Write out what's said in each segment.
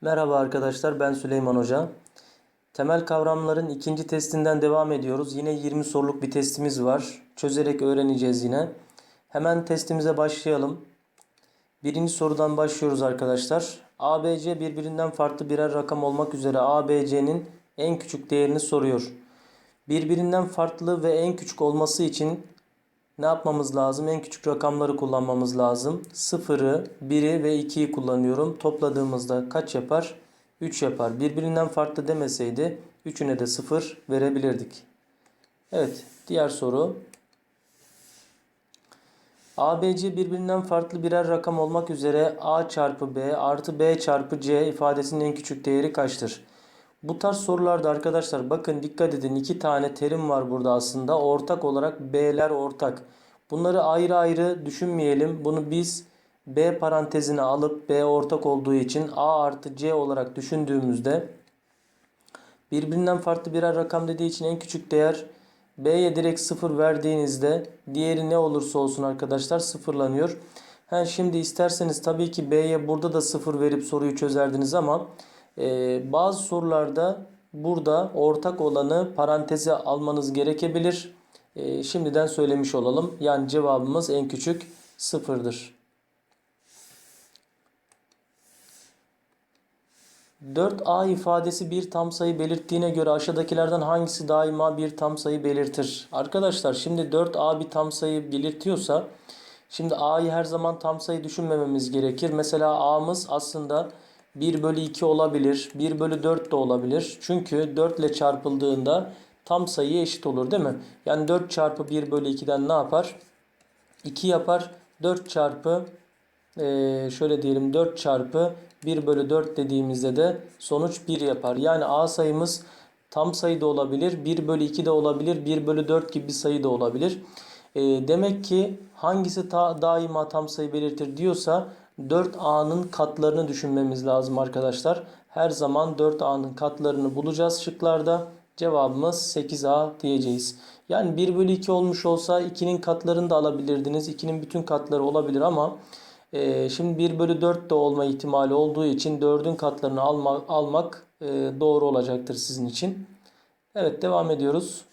Merhaba arkadaşlar ben Süleyman Hoca. Temel kavramların ikinci testinden devam ediyoruz. Yine 20 soruluk bir testimiz var. Çözerek öğreneceğiz yine. Hemen testimize başlayalım. Birinci sorudan başlıyoruz arkadaşlar. ABC birbirinden farklı birer rakam olmak üzere ABC'nin en küçük değerini soruyor. Birbirinden farklı ve en küçük olması için ne yapmamız lazım? En küçük rakamları kullanmamız lazım. 0'ı, 1'i ve 2'yi kullanıyorum. Topladığımızda kaç yapar? 3 yapar. Birbirinden farklı demeseydi 3'üne de 0 verebilirdik. Evet, diğer soru. ABC birbirinden farklı birer rakam olmak üzere A çarpı B artı B çarpı C ifadesinin en küçük değeri kaçtır? Bu tarz sorularda arkadaşlar bakın dikkat edin iki tane terim var burada aslında. Ortak olarak B'ler ortak. Bunları ayrı ayrı düşünmeyelim. Bunu biz B parantezine alıp B ortak olduğu için A artı C olarak düşündüğümüzde birbirinden farklı birer rakam dediği için en küçük değer B'ye direkt 0 verdiğinizde diğeri ne olursa olsun arkadaşlar sıfırlanıyor. Ha, şimdi isterseniz tabii ki B'ye burada da 0 verip soruyu çözerdiniz ama bazı sorularda burada ortak olanı paranteze almanız gerekebilir. E, şimdiden söylemiş olalım. Yani cevabımız en küçük sıfırdır. 4a ifadesi bir tam sayı belirttiğine göre aşağıdakilerden hangisi daima bir tam sayı belirtir? Arkadaşlar şimdi 4a bir tam sayı belirtiyorsa şimdi a'yı her zaman tam sayı düşünmememiz gerekir. Mesela a'mız aslında 1 bölü 2 olabilir. 1 bölü 4 de olabilir. Çünkü 4 ile çarpıldığında tam sayı eşit olur değil mi? Yani 4 çarpı 1 bölü 2'den ne yapar? 2 yapar. 4 çarpı ee, şöyle diyelim 4 çarpı 1 bölü 4 dediğimizde de sonuç 1 yapar. Yani A sayımız tam sayı da olabilir. 1 bölü 2 de olabilir. 1 bölü 4 gibi bir sayı da olabilir. Ee, demek ki hangisi daima tam sayı belirtir diyorsa 4A'nın katlarını düşünmemiz lazım arkadaşlar. Her zaman 4A'nın katlarını bulacağız şıklarda. Cevabımız 8A diyeceğiz. Yani 1 bölü 2 olmuş olsa 2'nin katlarını da alabilirdiniz. 2'nin bütün katları olabilir ama e, şimdi 1 bölü 4 de olma ihtimali olduğu için 4'ün katlarını alma, almak e, doğru olacaktır sizin için. Evet devam ediyoruz.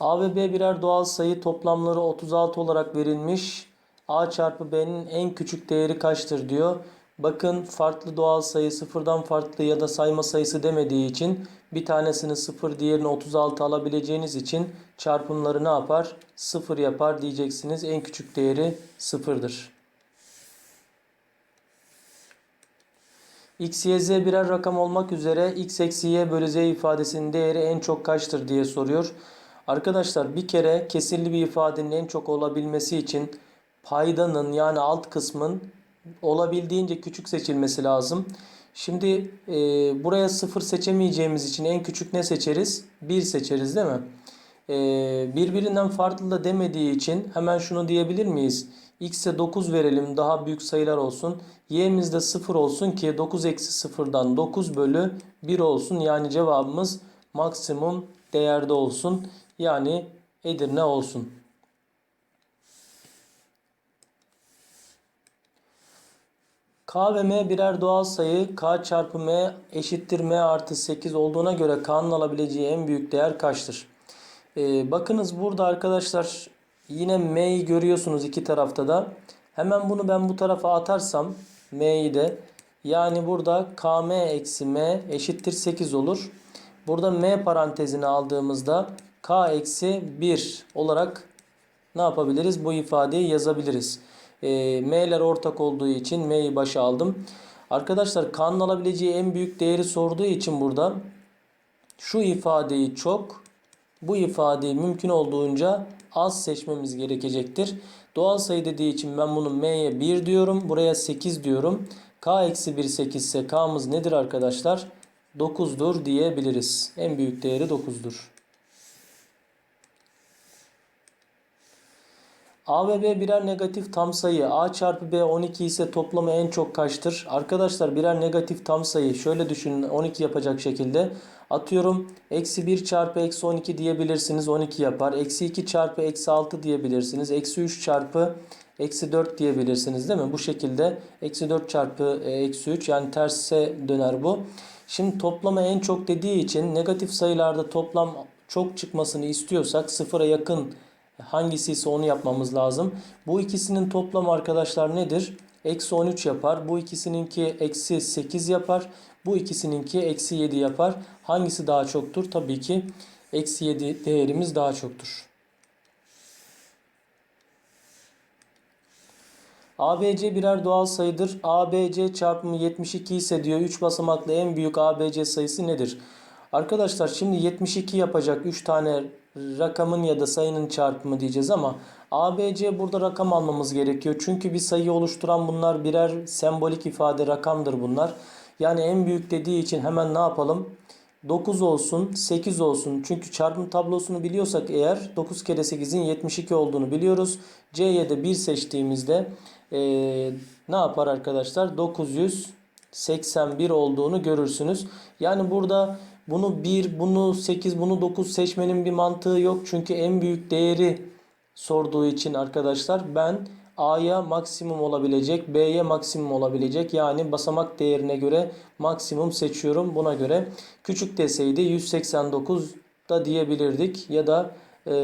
A ve B birer doğal sayı toplamları 36 olarak verilmiş. A çarpı B'nin en küçük değeri kaçtır diyor. Bakın farklı doğal sayı sıfırdan farklı ya da sayma sayısı demediği için bir tanesini 0 diğerini 36 alabileceğiniz için çarpımları ne yapar? 0 yapar diyeceksiniz. En küçük değeri 0'dır. x, y, z birer rakam olmak üzere x eksi y bölü z ifadesinin değeri en çok kaçtır diye soruyor. Arkadaşlar bir kere kesirli bir ifadenin en çok olabilmesi için paydanın yani alt kısmın olabildiğince küçük seçilmesi lazım. Şimdi e, buraya 0 seçemeyeceğimiz için en küçük ne seçeriz? 1 seçeriz değil mi? E, birbirinden farklı da demediği için hemen şunu diyebilir miyiz? X'e 9 verelim daha büyük sayılar olsun. Y'miz de 0 olsun ki 9 eksi 0'dan 9 bölü 1 olsun. Yani cevabımız maksimum değerde olsun. Yani Edirne olsun. K ve M birer doğal sayı. K çarpı M eşittir M artı 8 olduğuna göre K'nın alabileceği en büyük değer kaçtır? Ee, bakınız burada arkadaşlar yine M'yi görüyorsunuz iki tarafta da. Hemen bunu ben bu tarafa atarsam M'yi de yani burada KM eksi M eşittir 8 olur. Burada M parantezini aldığımızda K eksi 1 olarak ne yapabiliriz? Bu ifadeyi yazabiliriz. E, M'ler ortak olduğu için M'yi başa aldım. Arkadaşlar K'nın alabileceği en büyük değeri sorduğu için burada şu ifadeyi çok, bu ifadeyi mümkün olduğunca az seçmemiz gerekecektir. Doğal sayı dediği için ben bunu M'ye 1 diyorum. Buraya 8 diyorum. K eksi 1 8 ise K'mız nedir arkadaşlar? 9'dur diyebiliriz. En büyük değeri 9'dur. A ve B birer negatif tam sayı. A çarpı B 12 ise toplamı en çok kaçtır? Arkadaşlar birer negatif tam sayı. Şöyle düşünün 12 yapacak şekilde. Atıyorum eksi 1 çarpı eksi 12 diyebilirsiniz 12 yapar. Eksi 2 çarpı eksi 6 diyebilirsiniz. Eksi 3 çarpı eksi 4 diyebilirsiniz değil mi? Bu şekilde eksi 4 çarpı e, eksi 3 yani terse döner bu. Şimdi toplama en çok dediği için negatif sayılarda toplam çok çıkmasını istiyorsak sıfıra yakın hangisi ise onu yapmamız lazım. Bu ikisinin toplamı arkadaşlar nedir? Eksi 13 yapar. Bu ikisininki eksi 8 yapar. Bu ikisininki eksi 7 yapar. Hangisi daha çoktur? Tabii ki eksi 7 değerimiz daha çoktur. ABC birer doğal sayıdır. ABC çarpımı 72 ise diyor 3 basamaklı en büyük ABC sayısı nedir? Arkadaşlar şimdi 72 yapacak 3 tane rakamın ya da sayının çarpımı diyeceğiz ama ABC burada rakam almamız gerekiyor. Çünkü bir sayı oluşturan bunlar birer sembolik ifade rakamdır bunlar. Yani en büyük dediği için hemen ne yapalım? 9 olsun, 8 olsun. Çünkü çarpım tablosunu biliyorsak eğer 9 kere 8'in 72 olduğunu biliyoruz. C'ye de 1 seçtiğimizde eee, ne yapar arkadaşlar? 981 olduğunu görürsünüz. Yani burada bunu 1, bunu 8, bunu 9 seçmenin bir mantığı yok. Çünkü en büyük değeri sorduğu için arkadaşlar ben A'ya maksimum olabilecek, B'ye maksimum olabilecek yani basamak değerine göre maksimum seçiyorum. Buna göre küçük deseydi 189 da diyebilirdik ya da e,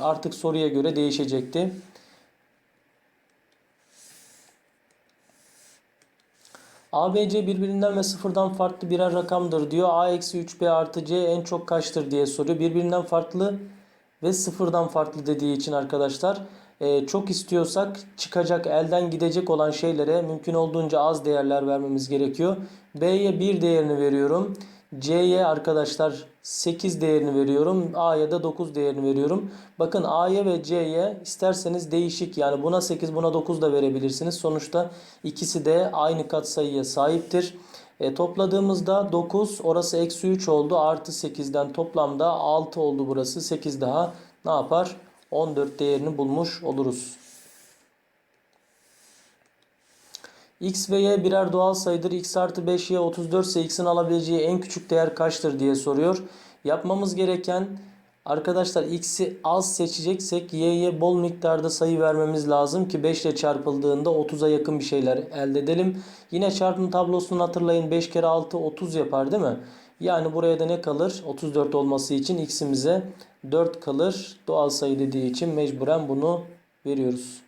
artık soruya göre değişecekti. ABC birbirinden ve sıfırdan farklı birer rakamdır diyor. A eksi 3B artı C en çok kaçtır diye soruyor. Birbirinden farklı ve sıfırdan farklı dediği için arkadaşlar e, çok istiyorsak çıkacak elden gidecek olan şeylere mümkün olduğunca az değerler vermemiz gerekiyor. B'ye 1 değerini veriyorum. C'ye arkadaşlar 8 değerini veriyorum. A'ya da 9 değerini veriyorum. Bakın A'ya ve C'ye isterseniz değişik yani buna 8 buna 9 da verebilirsiniz. Sonuçta ikisi de aynı katsayıya sahiptir. E, topladığımızda 9 orası eksi 3 oldu. Artı 8'den toplamda 6 oldu burası. 8 daha ne yapar? 14 değerini bulmuş oluruz. X ve Y birer doğal sayıdır. X artı 5 Y 34 ise X'in alabileceği en küçük değer kaçtır diye soruyor. Yapmamız gereken arkadaşlar X'i az seçeceksek Y'ye bol miktarda sayı vermemiz lazım ki 5 ile çarpıldığında 30'a yakın bir şeyler elde edelim. Yine çarpım tablosunu hatırlayın 5 kere 6 30 yapar değil mi? Yani buraya da ne kalır? 34 olması için X'imize 4 kalır. Doğal sayı dediği için mecburen bunu veriyoruz.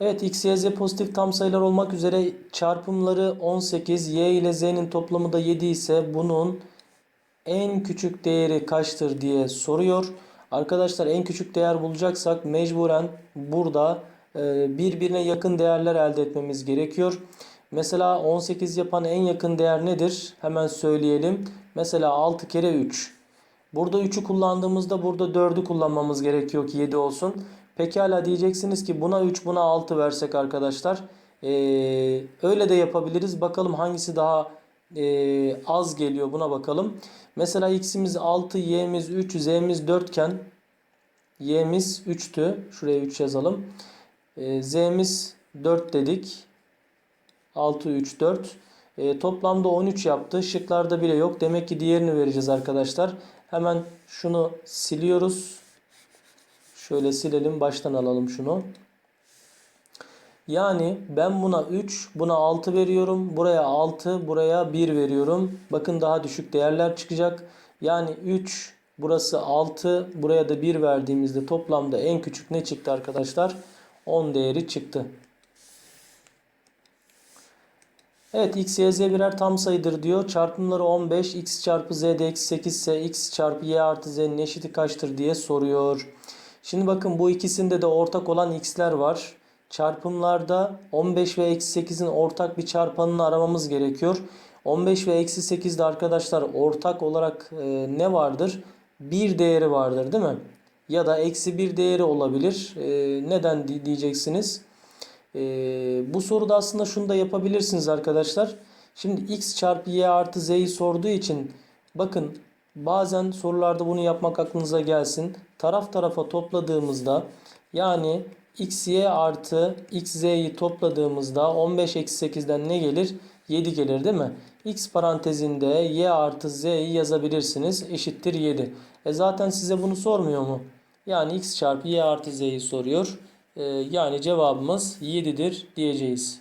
Evet x, y, z pozitif tam sayılar olmak üzere çarpımları 18, y ile z'nin toplamı da 7 ise bunun en küçük değeri kaçtır diye soruyor. Arkadaşlar en küçük değer bulacaksak mecburen burada e, birbirine yakın değerler elde etmemiz gerekiyor. Mesela 18 yapan en yakın değer nedir? Hemen söyleyelim. Mesela 6 kere 3. Burada 3'ü kullandığımızda burada 4'ü kullanmamız gerekiyor ki 7 olsun. Pekala diyeceksiniz ki buna 3 buna 6 versek arkadaşlar. Ee, öyle de yapabiliriz. Bakalım hangisi daha e, az geliyor buna bakalım. Mesela x'imiz 6, y'miz 3, z'miz 4 iken y'miz 3'tü. Şuraya 3 yazalım. Ee, z'miz 4 dedik. 6, 3, 4. E, toplamda 13 yaptı. Şıklarda bile yok. Demek ki diğerini vereceğiz arkadaşlar. Hemen şunu siliyoruz. Şöyle silelim. Baştan alalım şunu. Yani ben buna 3, buna 6 veriyorum. Buraya 6, buraya 1 veriyorum. Bakın daha düşük değerler çıkacak. Yani 3, burası 6, buraya da 1 verdiğimizde toplamda en küçük ne çıktı arkadaşlar? 10 değeri çıktı. Evet x, y, z birer tam sayıdır diyor. Çarpımları 15. x çarpı z de eksi 8 ise x çarpı y artı z'nin eşiti kaçtır diye soruyor. Şimdi bakın bu ikisinde de ortak olan x'ler var. Çarpımlarda 15 ve eksi 8'in ortak bir çarpanını aramamız gerekiyor. 15 ve eksi 8'de arkadaşlar ortak olarak e, ne vardır? Bir değeri vardır değil mi? Ya da eksi bir değeri olabilir. E, neden diyeceksiniz? E, bu soruda aslında şunu da yapabilirsiniz arkadaşlar. Şimdi x çarpı y artı z'yi sorduğu için bakın bazen sorularda bunu yapmak aklınıza gelsin. Taraf tarafa topladığımızda yani x y artı x z'yi topladığımızda 15 eksi 8'den ne gelir? 7 gelir değil mi? x parantezinde y artı z'yi yazabilirsiniz. Eşittir 7. E zaten size bunu sormuyor mu? Yani x çarpı y artı z'yi soruyor. Ee, yani cevabımız 7'dir diyeceğiz.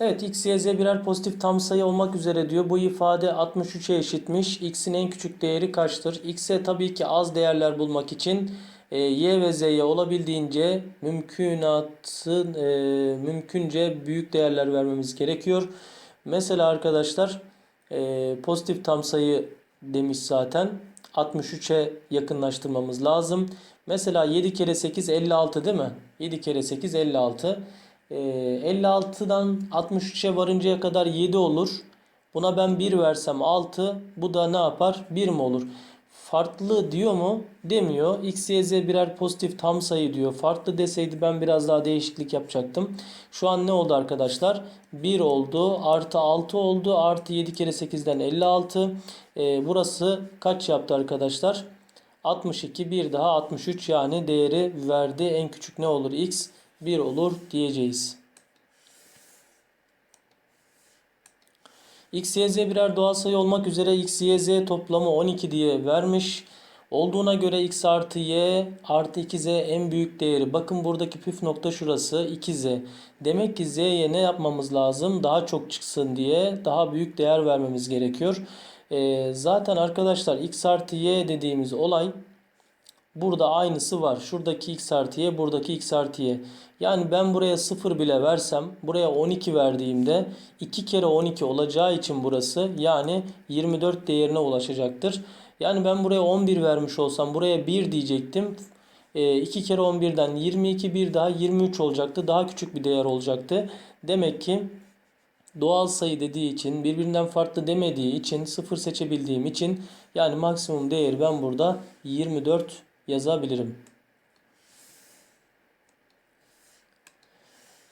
Evet x, y, z birer pozitif tam sayı olmak üzere diyor. Bu ifade 63'e eşitmiş. X'in en küçük değeri kaçtır? X'e tabii ki az değerler bulmak için e, y ve z'ye olabildiğince mümkünatı e, mümkünce büyük değerler vermemiz gerekiyor. Mesela arkadaşlar e, pozitif tam sayı demiş zaten. 63'e yakınlaştırmamız lazım. Mesela 7 kere 8 56 değil mi? 7 kere 8 56. Ee, 56'dan 63'e varıncaya kadar 7 olur. Buna ben 1 versem 6. Bu da ne yapar? 1 mi olur? Farklı diyor mu? Demiyor. X, Y, Z birer pozitif tam sayı diyor. Farklı deseydi ben biraz daha değişiklik yapacaktım. Şu an ne oldu arkadaşlar? 1 oldu. Artı 6 oldu. Artı 7 kere 8'den 56. Ee, burası kaç yaptı arkadaşlar? 62 bir daha 63 yani değeri verdi. En küçük ne olur? X 1 olur diyeceğiz. X, Y, Z birer doğal sayı olmak üzere X, Y, Z toplamı 12 diye vermiş. Olduğuna göre X artı Y artı 2Z en büyük değeri. Bakın buradaki püf nokta şurası 2Z. Demek ki Z'ye ne yapmamız lazım? Daha çok çıksın diye daha büyük değer vermemiz gerekiyor. Ee, zaten arkadaşlar X artı Y dediğimiz olay Burada aynısı var. Şuradaki x artı y, buradaki x artı y. Yani ben buraya 0 bile versem, buraya 12 verdiğimde 2 kere 12 olacağı için burası yani 24 değerine ulaşacaktır. Yani ben buraya 11 vermiş olsam buraya 1 diyecektim. 2 kere 11'den 22 bir daha 23 olacaktı. Daha küçük bir değer olacaktı. Demek ki doğal sayı dediği için birbirinden farklı demediği için 0 seçebildiğim için yani maksimum değeri ben burada 24 yazabilirim.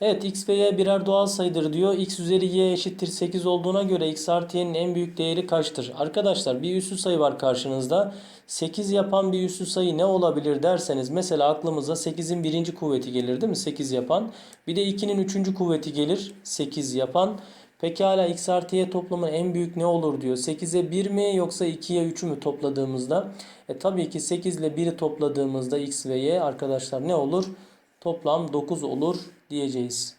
Evet x ve y birer doğal sayıdır diyor. x üzeri y eşittir 8 olduğuna göre x artı y'nin en büyük değeri kaçtır? Arkadaşlar bir üslü sayı var karşınızda. 8 yapan bir üslü sayı ne olabilir derseniz mesela aklımıza 8'in birinci kuvveti gelir değil mi? 8 yapan. Bir de 2'nin üçüncü kuvveti gelir 8 yapan. Pekala x artı y toplamı en büyük ne olur diyor. 8'e 1 mi yoksa 2'ye 3'ü mü topladığımızda? E tabii ki 8 ile 1'i topladığımızda x ve y arkadaşlar ne olur? Toplam 9 olur diyeceğiz.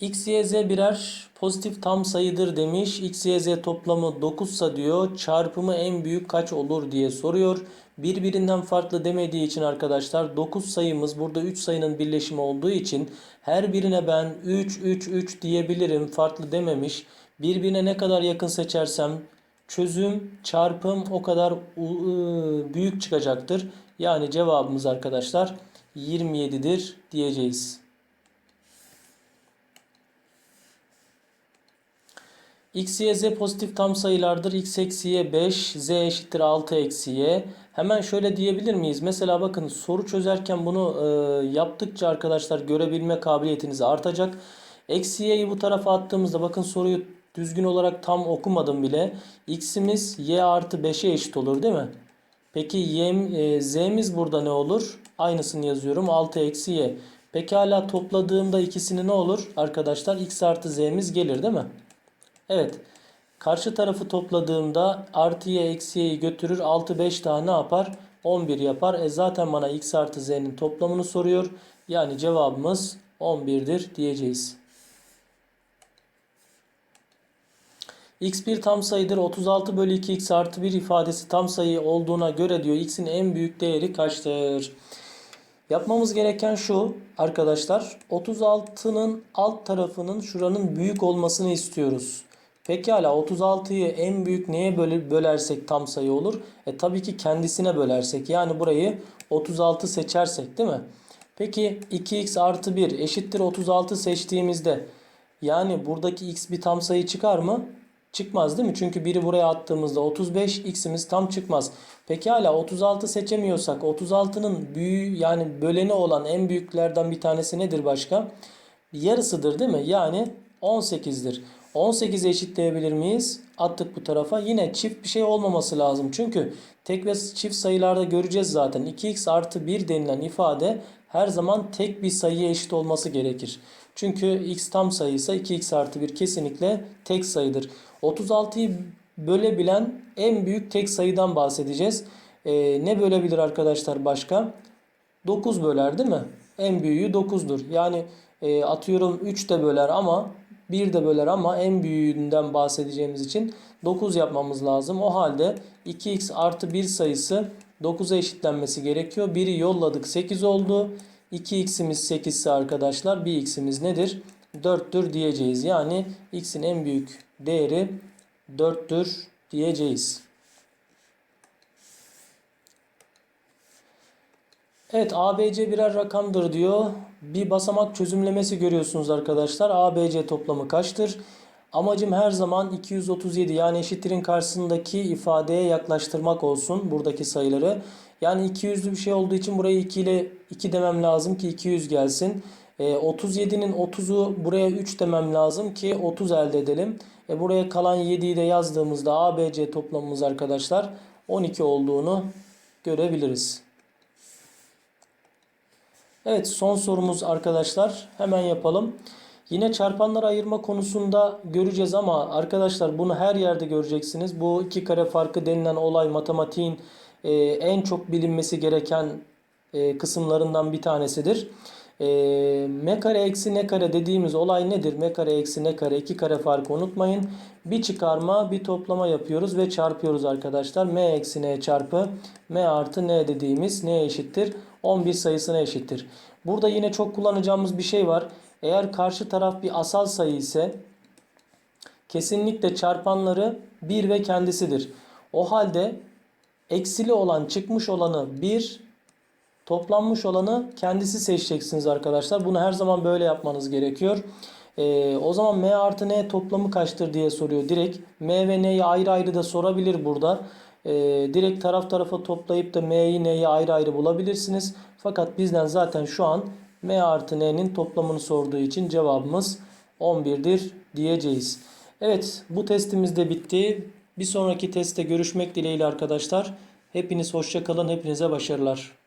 X, Y, Z birer pozitif tam sayıdır demiş. X, Y, Z toplamı 9 sa diyor. Çarpımı en büyük kaç olur diye soruyor. Birbirinden farklı demediği için arkadaşlar 9 sayımız burada 3 sayının birleşimi olduğu için her birine ben 3, 3, 3 diyebilirim. Farklı dememiş. Birbirine ne kadar yakın seçersem çözüm, çarpım o kadar büyük çıkacaktır. Yani cevabımız arkadaşlar 27'dir diyeceğiz. X, Y, Z pozitif tam sayılardır. X eksi Y 5, Z eşittir 6 eksi Y. Hemen şöyle diyebilir miyiz? Mesela bakın soru çözerken bunu e, yaptıkça arkadaşlar görebilme kabiliyetiniz artacak. Eksi Y'yi bu tarafa attığımızda bakın soruyu düzgün olarak tam okumadım bile. X'imiz Y artı 5'e eşit olur değil mi? Peki y, e, Z'miz burada ne olur? Aynısını yazıyorum. 6 eksi Y. Pekala topladığımda ikisini ne olur? Arkadaşlar X artı Z'miz gelir değil mi? Evet. Karşı tarafı topladığımda artı y eksi y'yi götürür. 6 5 daha ne yapar? 11 yapar. E zaten bana x artı z'nin toplamını soruyor. Yani cevabımız 11'dir diyeceğiz. X bir tam sayıdır. 36 bölü 2 x artı 1 ifadesi tam sayı olduğuna göre diyor x'in en büyük değeri kaçtır? Yapmamız gereken şu arkadaşlar. 36'nın alt tarafının şuranın büyük olmasını istiyoruz. Pekala 36'yı en büyük neye bölersek tam sayı olur? E tabii ki kendisine bölersek. Yani burayı 36 seçersek değil mi? Peki 2x artı 1 eşittir 36 seçtiğimizde yani buradaki x bir tam sayı çıkar mı? Çıkmaz değil mi? Çünkü biri buraya attığımızda 35 x'imiz tam çıkmaz. Pekala 36 seçemiyorsak 36'nın büyüğü yani böleni olan en büyüklerden bir tanesi nedir başka? Yarısıdır değil mi? Yani 18'dir. 18'e eşitleyebilir miyiz? Attık bu tarafa. Yine çift bir şey olmaması lazım. Çünkü tek ve çift sayılarda göreceğiz zaten. 2x artı 1 denilen ifade her zaman tek bir sayıya eşit olması gerekir. Çünkü x tam sayıysa 2x artı 1 kesinlikle tek sayıdır. 36'yı bölebilen en büyük tek sayıdan bahsedeceğiz. Ee, ne bölebilir arkadaşlar başka? 9 böler değil mi? En büyüğü 9'dur. Yani e, atıyorum 3 de böler ama 1 de böler ama en büyüğünden bahsedeceğimiz için 9 yapmamız lazım. O halde 2x artı 1 sayısı 9'a eşitlenmesi gerekiyor. 1'i yolladık 8 oldu. 2x'imiz 8 ise arkadaşlar bir x'imiz nedir? 4'tür diyeceğiz. Yani x'in en büyük değeri 4'tür diyeceğiz. Evet ABC birer rakamdır diyor. Bir basamak çözümlemesi görüyorsunuz arkadaşlar. ABC toplamı kaçtır? Amacım her zaman 237 yani eşittirin karşısındaki ifadeye yaklaştırmak olsun buradaki sayıları. Yani 200'lü bir şey olduğu için burayı 2 ile 2 demem lazım ki 200 gelsin. E, 37'nin 30'u buraya 3 demem lazım ki 30 elde edelim. E, buraya kalan 7'yi de yazdığımızda ABC toplamımız arkadaşlar 12 olduğunu görebiliriz. Evet son sorumuz arkadaşlar. Hemen yapalım. Yine çarpanları ayırma konusunda göreceğiz ama arkadaşlar bunu her yerde göreceksiniz. Bu iki kare farkı denilen olay matematiğin e, en çok bilinmesi gereken e, kısımlarından bir tanesidir. E, m kare eksi n kare dediğimiz olay nedir? m kare eksi n kare iki kare farkı unutmayın. Bir çıkarma bir toplama yapıyoruz ve çarpıyoruz arkadaşlar. m eksi n çarpı m artı n dediğimiz neye eşittir? 11 sayısına eşittir. Burada yine çok kullanacağımız bir şey var. Eğer karşı taraf bir asal sayı ise kesinlikle çarpanları 1 ve kendisidir. O halde eksili olan çıkmış olanı 1 toplanmış olanı kendisi seçeceksiniz arkadaşlar. Bunu her zaman böyle yapmanız gerekiyor. Ee, o zaman m artı n toplamı kaçtır diye soruyor direkt. m ve n'yi ayrı ayrı da sorabilir burada. Ee, direkt taraf tarafa toplayıp da m'yi n'yi ayrı ayrı bulabilirsiniz. Fakat bizden zaten şu an m artı n'nin toplamını sorduğu için cevabımız 11'dir diyeceğiz. Evet bu testimiz de bitti. Bir sonraki testte görüşmek dileğiyle arkadaşlar. Hepiniz hoşça kalın. Hepinize başarılar.